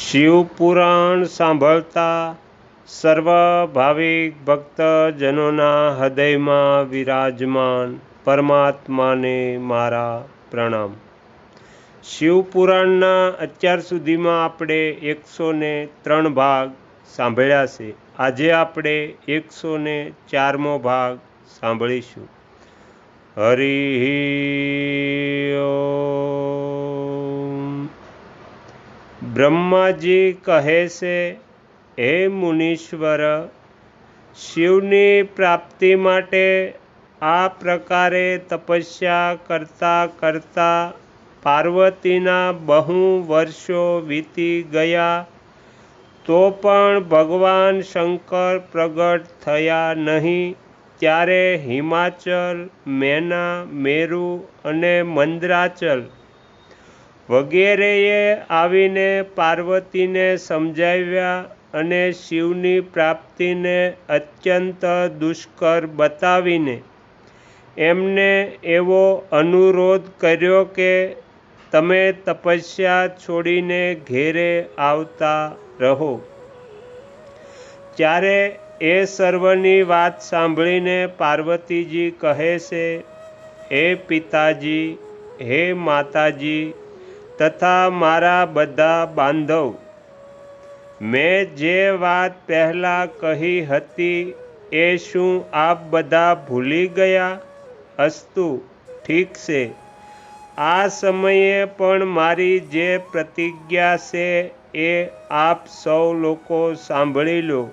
શિવપુરાણ સાંભળતા સર્વ ભાવિક ભક્તજનોના હૃદયમાં વિરાજમાન પરમાત્માને મારા પ્રણામ. શિવપુરાણના અત્યાર સુધીમાં આપણે એકસો ને ત્રણ ભાગ સાંભળ્યા છે. આજે આપણે એકસો ને ચારમો ભાગ સાંભળીશું. હરિ બ્રહ્માજી કહે છે, હે મુનીશ્વર, શિવની પ્રાપ્તિ માટે આ પ્રકારે તપસ્યા કરતા કરતા પાર્વતીના બહુ વર્ષો વીતી ગયા. તો પણ ભગવાન શંકર પ્રગટ થયા નહીં. ત્યારે હિમાચલ, મેના, મેરુ અને મંદ્રાચલ વગેરેએ આવીને પાર્વતીને સમજાવ્યા અને શિવની પ્રાપ્તિને અત્યંત દુષ્કર બતાવીને એમને એવો અનુરોધ કર્યો કે તમે તપસ્યા છોડીને ઘેરે આવતા રહો. ત્યારે એ સર્વની વાત સાંભળીને પાર્વતીજી કહે છે, હે પિતાજી, હે માતાજી તથા મારા બધા બાંધવ. મેં જે વાત પહેલાં કહી હતી એ શું આપ બધા ભૂલી ગયા? અસ્તુ, ઠીક છે. આ સમયે પણ મારી જે પ્રતિજ્ઞા છે એ આપ સૌ લોકો સાંભળી લો.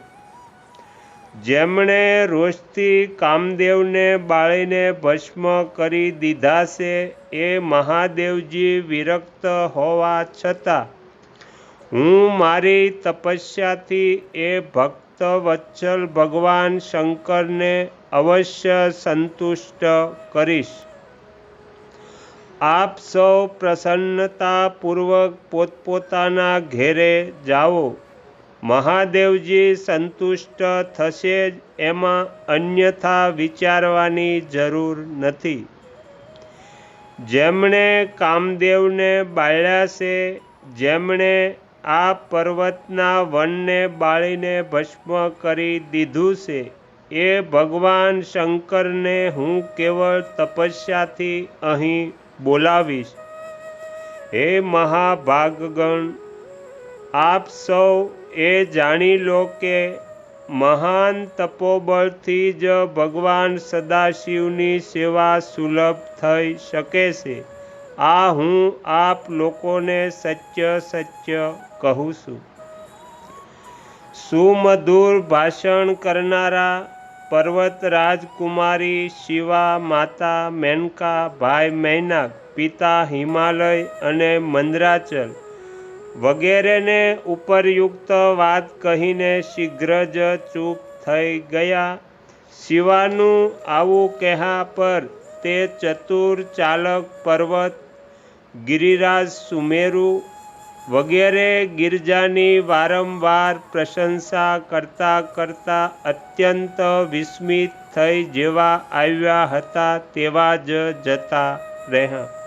જેમણે રોષથી કામદેવને બાળીને ભસ્મ કરી દીધા છે, એ મહાદેવજી વિરક્ત હોવા છતાં, હું મારી તપસ્યાથી એ ભક્ત વત્સલ ભગવાન શંકરને અવશ્ય સંતુષ્ટ કરીશ. આપ સૌ પ્રસન્નતાપૂર્વક પોતપોતાના ઘેરે જાઓ. મહાદેવજી સંતુષ્ટ થશે જ એમાં અન્યથા વિચારવાની જરૂર નથી. જેમણે કામદેવને બાળ્યા છે, જેમણે આ પર્વતના વનને બાળીને ભસ્મ કરી દીધું છે, એ ભગવાન શંકરને હું કેવળ તપસ્યાથી અહીં બોલાવીશ. હે મહાભાગગણ, આપ સૌ એ જાણી લો કે મહાન તપોબળથી જ ભગવાન સદાશિવની સેવા સુલભ થઈ શકે છે. આ હું આપ લોકોને સત્ય સત્ય કહું છું. સુમધુર ભાષણ કરનારા પર્વત રાજકુમારી શિવા માતા મેનકા ભાઈ મૈનાક, પિતા હિમાલય અને મંદ્રાચલ વગેરેને ઉપરયુક્ત વાત કહીને શીઘ્ર જ ચૂપ થઈ ગયા. શિવાનું આવું કહ્યા પર તે ચતુર ચાલક પર્વત, ગિરિરાજ સુમેરુ વગેરે ગિરજાની વારંવાર પ્રશંસા કરતા કરતા અત્યંત વિસ્મિત થઈ જેવા આવ્યા હતા તેવા જ જતા રહ્યા.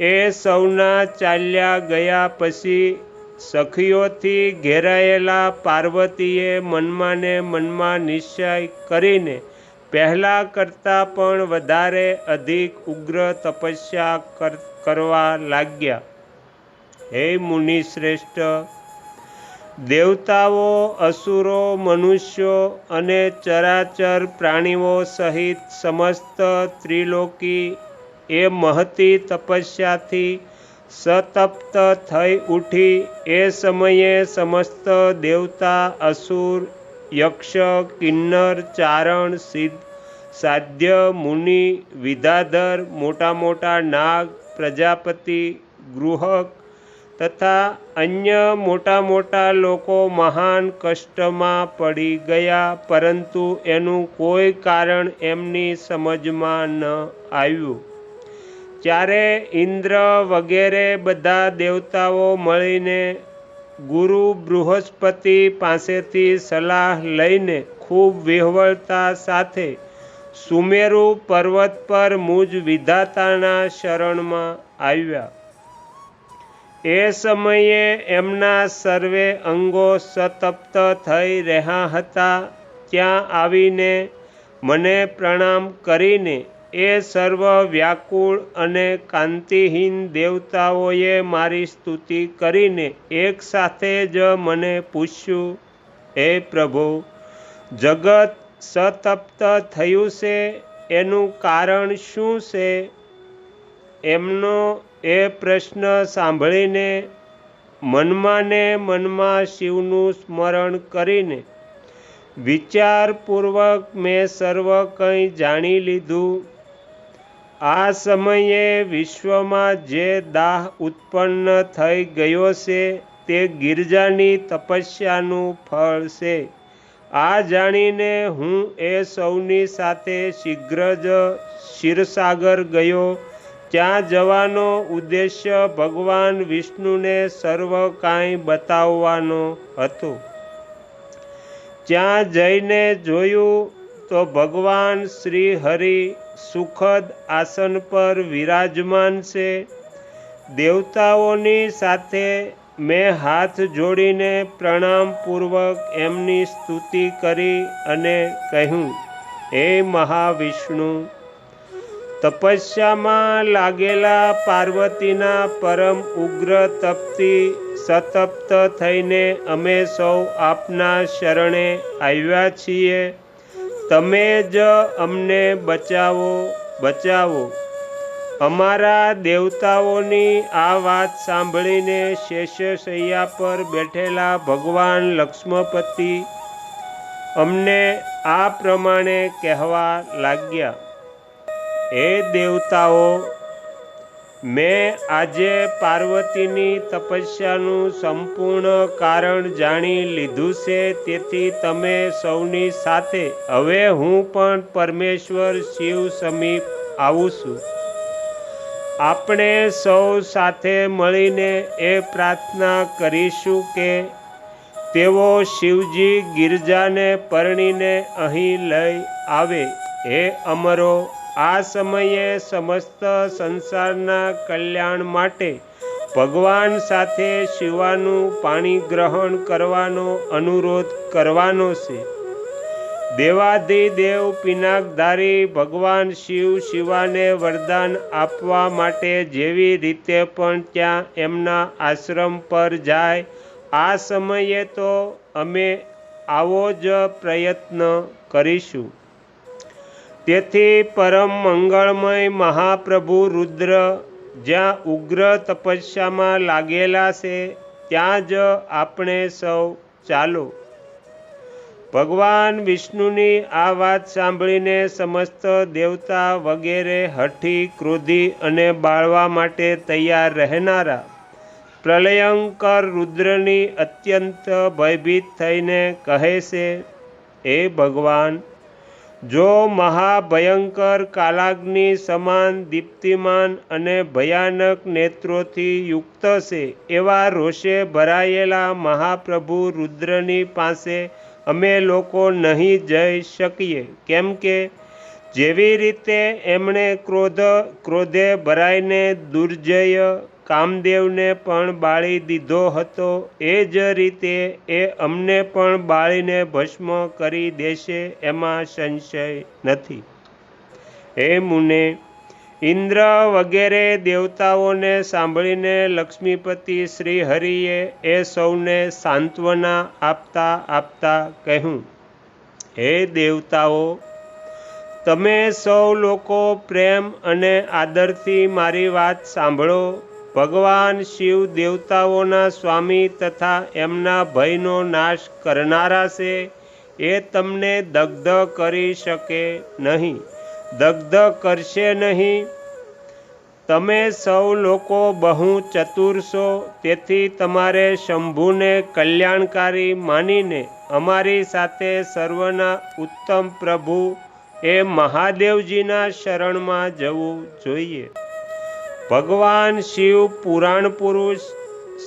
એ સૌના ચાલ્યા ગયા પછી સખીઓથી ઘેરાયેલા પાર્વતીએ મનમાં ને મનમાં નિશ્ચય કરીને પહેલાં કરતાં પણ વધારે અધિક ઉગ્ર તપસ્યા કરવા લાગ્યા. હે મુનિ શ્રેષ્ઠ, દેવતાઓ, અસુરો, મનુષ્યો અને ચરાચર પ્રાણીઓ સહિત સમસ્ત ત્રિલોકી એ મહતી તપસ્યાથી સતપ્ત થઈ ઉઠી. એ સમયે સમસ્ત દેવતા અસુર, યક્ષ, કિન્નર, ચારણ, સિદ્ધ, સાધ્ય, મુનિ, વિધાધર, મોટા મોટા નાગ, પ્રજાપતિ, ગૃહક તથા અન્ય મોટા મોટા લોકો મહાન કષ્ટમાં પડી ગયા. પરંતુ એનું કોઈ કારણ એમની સમજમાં ન આવ્યું. ત્યારે ઇન્દ્ર વગેરે બધા દેવતાઓ મળીને ગુરુ બૃહસ્પતિ પાસેથી સલાહ લઈને ખૂબ વિહવળતા સાથે સુમેરુ પર્વત પર મુજ વિધાતાના શરણમાં આવ્યા. એ સમયે એમના સર્વે અંગો સતપ્ત થઈ રહ્યા હતા. ત્યાં આવીને મને પ્રણામ કરીને એ સર્વ વ્યાકુળ અને કાંતિહીન દેવતાઓએ મારી સ્તુતિ કરીને એક સાથે જ મને પૂછ્યું, હે પ્રભુ, જગત સતપ્ત થયું છે? એનું કારણ શું છે? એમનો એ પ્રશ્ન સાંભળીને મનમાં ને મનમાં શિવનું સ્મરણ કરીને વિચારપૂર્વક મેં સર્વ કંઈ જાણી લીધું. આ સમયે વિશ્વમાં જે દાહ ઉત્પન્ન થઈ ગયો છે, તે ગિરજાની તપસ્યાનું ફળ છે. આ જાણીને હું એ સૌની સાથે શીઘ્ર જ ક્ષીરસાગર ગયો, ત્યાં જવાનો ઉદ્દેશ્ય ભગવાન વિષ્ણુને સર્વ કાંઈ બતાવવાનો હતો. ત્યાં જઈને જોયું તો ભગવાન શ્રી હરિ સુખદ આસન પર વિરાજમાન છે. દેવતાઓની સાથે મેં હાથ જોડીને પ્રણામપૂર્વક એમની સ્તુતિ કરી અને કહ્યું, હે મહાવિષ્ણુ, તપસ્યામાં લાગેલા પાર્વતીના પરમ ઉગ્ર તપથી સતપ્ત થઈને અમે સૌ આપના શરણે આવ્યા છીએ. તમે જ અમને બચાવો બચાવો. અમારા દેવતાઓની આ વાત સાંભળીને શેષશૈયા પર બેઠેલા ભગવાન લક્ષ્મપતિ અમને આ પ્રમાણે કહેવા લાગ્યા, હે દેવતાઓ મેં આજે પાર્વતીની તપસ્યાનું સંપૂર્ણ કારણ જાણી લીધું છે, તેથી તમે સૌની સાથે. હવે હું પણ પરમેશ્વર શિવ સમીપ આવું છું. આપણે સૌ સાથે મળીને એ પ્રાર્થના કરીશું કે તેઓ શિવજી ગિરજાને પરણીને અહીં લઈ આવે. હે અમરો આ સમયે સમસ્ત સંસારના કલ્યાણ માટે ભગવાન સાથે શિવાનું પાણી ગ્રહણ કરવાનો અનુરોધ કરવાનો છે. દેવાધિદેવ પિનાકધારી ભગવાન શિવ શિવાને વરદાન આપવા માટે જેવી રીતે પણ ત્યાં એમના આશ્રમ પર જાય, આ સમયે તો અમે આવો જ પ્રયત્ન કરીશું. તેથી પરમ મંગળમય મહાપ્રભુ રુદ્ર, જ્યાં ઉગ્ર તપસ્યામાં લાગેલા છે, ત્યાં જ આપણે સૌ ચાલો. ભગવાન વિષ્ણુની આ વાત સાંભળીને સમસ્ત દેવતા વગેરે હઠી, ક્રોધી અને બાળવા માટે તૈયાર રહેનારા પ્રલયંકર રુદ્રની અત્યંત ભયભીત થઈને કહે છે એ ભગવાન જો મહાભયંકર કાલાગ્નિ સમાન દીપ્તિમાન અને ભયાનક નેત્રોથી યુક્ત છે, એવા રોષે ભરાયેલા મહાપ્રભુ રુદ્રની પાસે અમે લોકો નહીં જઈ શકીએ. કેમ કે જેવી રીતે એમણે ક્રોધ, ક્રોધે ભરાઈને દુર્જય કામદેવને પણ બાળી દીધો હતો. એ જ રીતે એ અમને પણ બાળીને ભસ્મ કરી દેશે એમાં સંશય નથી. હે મુને, ઇન્દ્ર વગેરે દેવતાઓને સાંભળીને લક્ષ્મીપતિ શ્રી હરિએ એ સૌને સાંત્વના આપતા આપતા કહ્યું, હે દેવતાઓ, તમે સૌ લોકો પ્રેમ અને આદરથી મારી વાત સાંભળો. ભગવાન શિવ દેવતાઓના સ્વામી તથા એમના ભયનો નાશ કરનારા છે, એ તમને દગ્ધ કરી શકે નહીં. દગ્ધ કરશે નહીં. તમે સૌ લોકો બહુ ચતુર છો, તેથી તમારે શંભુને કલ્યાણકારી માનીને અમારી સાથે સર્વના ઉત્તમ પ્રભુ એ મહાદેવજીના શરણમાં જવું જોઈએ. ભગવાન શિવ પુરાણ પુરુષ,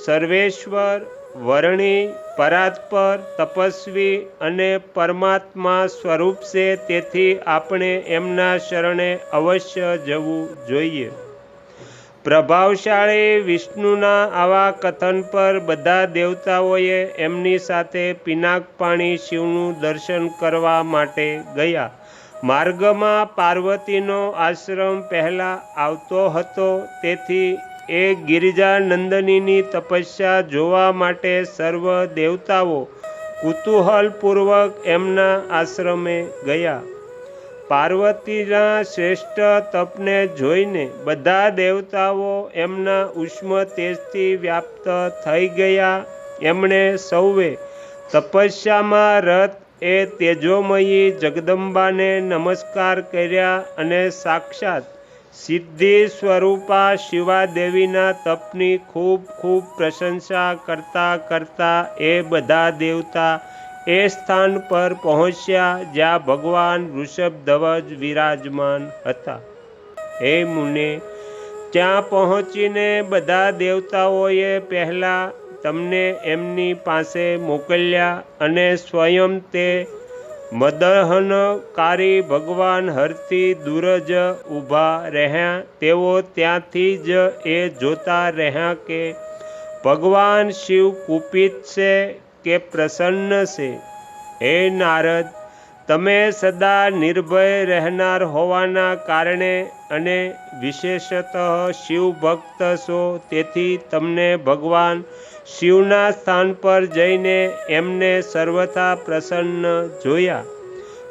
સર્વેશ્વર, વર્ણી, પરાત્પર, તપસ્વી અને પરમાત્મા સ્વરૂપ છે, તેથી આપણે એમના શરણે અવશ્ય જવું જોઈએ. પ્રભાવશાળી વિષ્ણુના આવા કથન પર બધા દેવતાઓએ એમની સાથે પિનાક પાણી શિવનું દર્શન કરવા માટે ગયા. માર્ગમાં પાર્વતીનો આશ્રમ પહેલાં આવતો હતો. તેથી એ ગિરિજાનંદનીની તપસ્યા જોવા માટે સર્વ દેવતાઓ કુતૂહલપૂર્વક એમના આશ્રમે ગયા. પાર્વતીના શ્રેષ્ઠ તપને જોઈને બધા દેવતાઓ એમના ઉષ્મ તેજથી વ્યાપ્ત થઈ ગયા. એમણે સૌએ તપસ્યામાં રત એ તેજોમયી જગદંબાને નમસ્કાર કર્યા અને સાક્ષાત સિદ્ધિ સ્વરૂપા શિવાદેવીના તપની ખૂબ ખૂબ પ્રશંસા કરતા કરતા એ બધા દેવતા એ સ્થાન પર પહોંચ્યા જ્યાં ભગવાન વૃષભધ્વજ વિરાજમાન હતા. હે મુને, ત્યાં પહોંચીને બધા દેવતાઓએ પહેલાં તમને એમની પાસે મોકલ્યા અને સ્વયં તે મદહનકારી ભગવાન હરથી દૂર જ ઊભા રહ્યા. તેઓ ત્યાંથી જ એ જોતા રહ્યા કે ભગવાન શિવ કુપિત છે કે પ્રસન્ન છે. હે નારદ, તમે સદા નિર્ભય રહેનાર હોવાના કારણે અને વિશેષતઃ શિવ ભક્ત છો. તેથી તમને ભગવાન શિવના સ્થાન પર જઈને એમને સર્વથા પ્રસન્ન જોયા.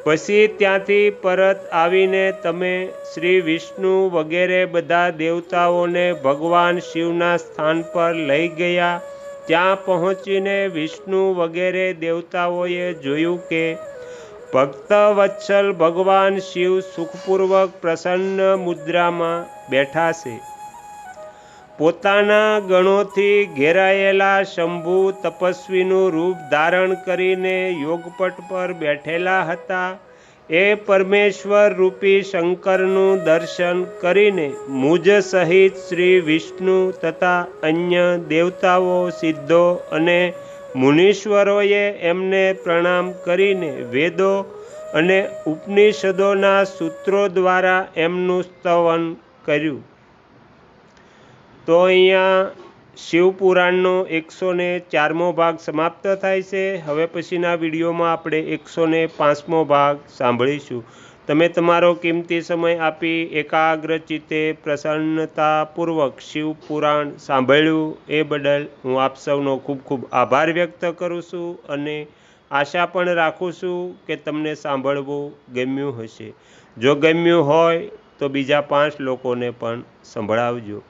પછી ત્યાંથી પરત આવીને તમે શ્રી વિષ્ણુ વગેરે બધા દેવતાઓને ભગવાન શિવના સ્થાન પર લઈ ગયા. ત્યાં પહોંચીને વિષ્ણુ વગેરે દેવતાઓએ જોયું કે ભક્ત વત્સલ ભગવાન શિવ સુખપૂર્વક પ્રસન્ન મુદ્રામાં બેઠા છે. પોતાના ગણોથી ઘેરાયેલા શંભુ તપસ્વીનું રૂપ ધારણ કરીને યોગપટ પર બેઠેલા હતા. એ પરમેશ્વર રૂપી શંકરનું દર્શન કરીને મુજ સહિત શ્રી વિષ્ણુ તથા અન્ય દેવતાઓ સિદ્ધો અને મુનીશ્વરોએ એમને પ્રણામ કરીને વેદો અને ઉપનિષદોના સૂત્રો દ્વારા એમનું સ્તવન કર્યું. તો અહીંયા શિવપુરાણનો એકસો ને ચારમો ભાગ સમાપ્ત થાય છે. હવે પછીના વિડીયોમાં આપણે એકસો ને પાંચમો ભાગ સાંભળીશું. તમે તમારો કિંમતી સમય આપી એકાગ્ર ચિત્તે પ્રસન્નતાપૂર્વક શિવપુરાણ સાંભળ્યું એ બદલ હું આપ સૌનો ખૂબ ખૂબ આભાર વ્યક્ત કરું છું અને આશા પણ રાખું છું કે તમને સાંભળવું ગમ્યું હશે. જો ગમ્યું હોય તો બીજા પાંચ લોકોને પણ સંભળાવજો.